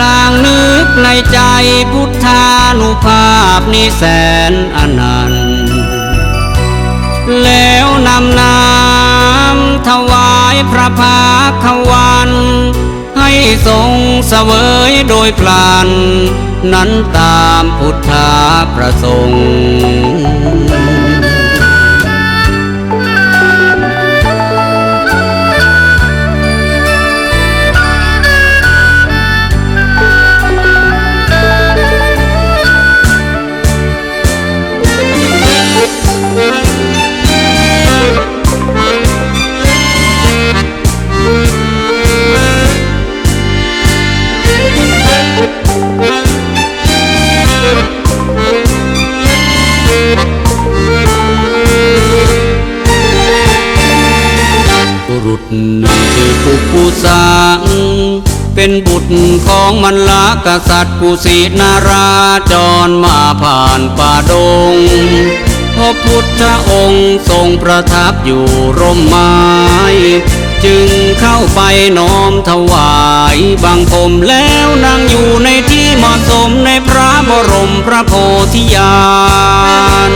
ลางนึกในใจพุทธานุภาพนี้แสนอนันต์แล้วนำน้ำถวายพระภาควัน ให้ทรงเสวยโดยพลันนั้นตามพุทธาประสงค์ สังเป็นบุตรของมันลากษัตริย์กุสินาราจรมาผ่านป่าดงพระพุทธองค์ทรงประทับอยู่ร่มไม้จึงเข้าไปน้อมถวายบังคมแล้วนั่งอยู่ในที่เหมาะสมในพระบรมพระโพธิญาณ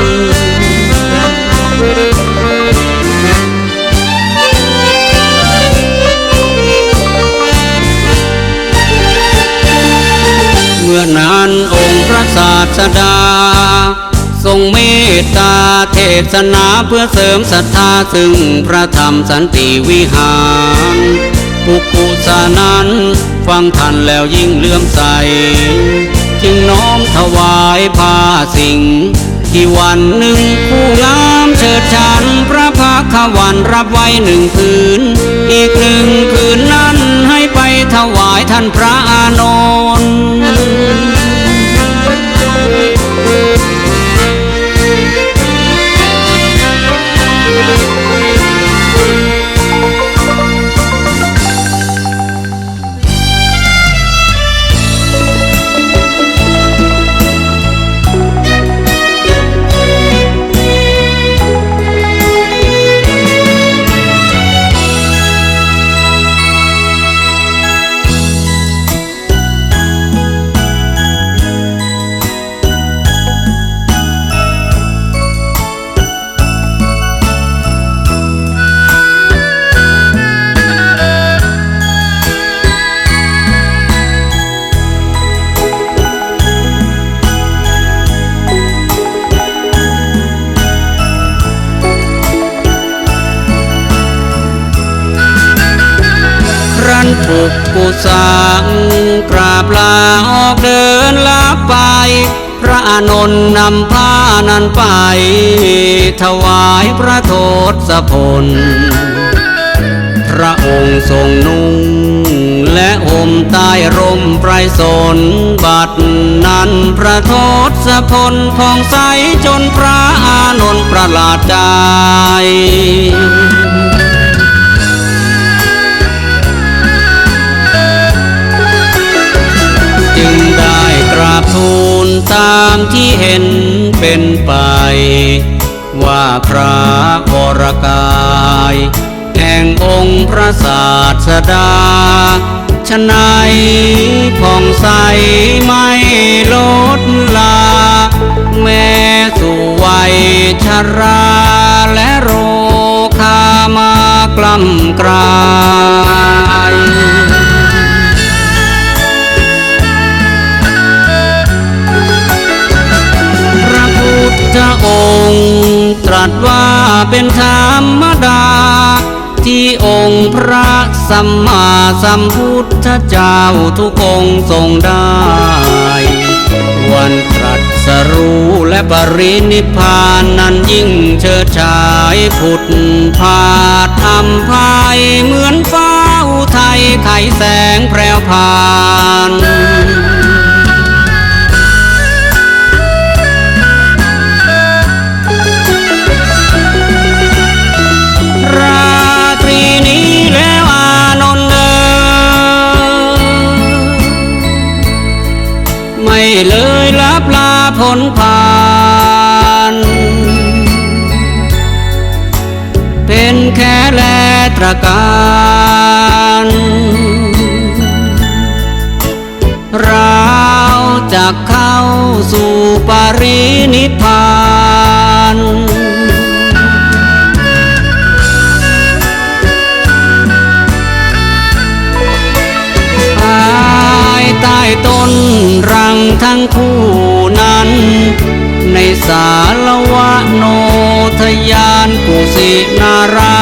ศนาเพื่อเสริมศรัทธาซึ่งพระธรรมสันติวิหารปุกุสานั้นฟังทันแล้วยิ่งเลื่อมใส จึงน้อมถวายผ้าสิ่ง ที่วันหนึ่งผู้งามเชิดชันพระภาควันรับไว้หนึ่งผืน สังกราบลาออกเดินลาไป พระอนนท์นำผ้านั้นไป ถวายพระโทศพล พระองค์ทรงนุ่ง และห่มใต้ร่มไพรสนบัดนั้นพระโทศพลพองใสจนพระอานนท์ประหลาดใจ พระวรกายแห่งองค์พระศาสดาชนายผ่องใสไม่ลดลา แม้สู่วัยชราและโรคามากล้ำกลาย ตรัสว่าเป็นธรรมดา ที่องค์พระสัมมาสัมพุทธเจ้าทุกองค์ทรงได้ วันตรัสรู้และปรินิพานนั้นยิ่งเชิดชายผุดผาดทำภายเหมือนฟ้าอุทัยไขแสงแพรวพราน ไม่เลยลับลาผลผ่านเป็นแค่แลตรการเราจะเข้าสู่ปรินิพพาน คู่นั้น ในสารวะโนทยานกุสินารา